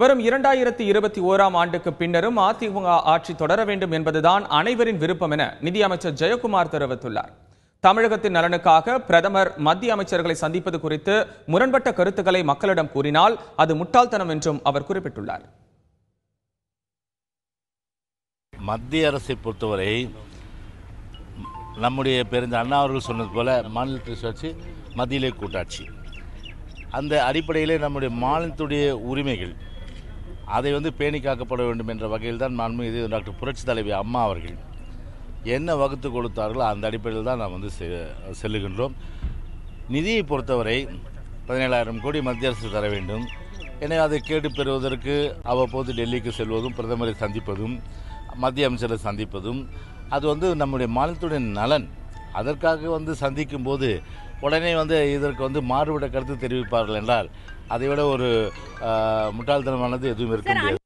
வரும் இரண்டாயிரத்தி இருபத்தி ஓராம் ஆண்டுக்கு பின்னரும் அதிமுக ஆட்சி தொடர வேண்டும் என்பதுதான் அனைவரின் விருப்பம் என நிதியமைச்சர் ஜெயக்குமார் தெரிவித்துள்ளார். தமிழகத்தின் நலனுக்காக பிரதமர் மத்திய அமைச்சர்களை சந்திப்பது குறித்து முரண்பட்ட கருத்துக்களை மக்களிடம் கூறினால் அது முட்டாள்தனம் என்றும் அவர் குறிப்பிட்டுள்ளார். மத்திய அரசை பொறுத்தவரை நம்முடைய பெருந்த அண்ணா அவர்கள் சொன்னது போல மாநிலத்தை சுழற்சி மத்தியிலே கூட்டாட்சி. அந்த அடிப்படையிலே நம்முடைய மாநிலத்துடைய உரிமைகள் அதை வந்து பேணி காக்கப்பட வேண்டும் என்ற வகையில் தான் மாண்புமிகு டாக்டர் புரட்சி தலைவி அம்மா அவர்கள் என்ன வகுத்து கொடுத்தார்களோ அந்த அடிப்படையில் தான் நாம் வந்து செ- செல்லுகின்றோம். நிதியை பொறுத்தவரை பதினேழாயிரம் கோடி மத்திய அரசு தர வேண்டும். எனவே அதை கேட்டு பெறுவதற்கு அவ்வப்போது டெல்லிக்கு செல்வதும் பிரதமரை சந்திப்பதும் மத்திய அமைச்சரை சந்திப்பதும் அது வந்து நம்முடைய மாநிலத்துடைய நலன். அதற்காக வந்து சந்திக்கும் போது உடனே வந்து இதற்கு வந்து மாறுபட்ட கருத்து தெரிவிப்பார்கள் என்றால் அதை விட ஒரு முட்டாள்தனமானது எதுவும் இருக்க முடியாது.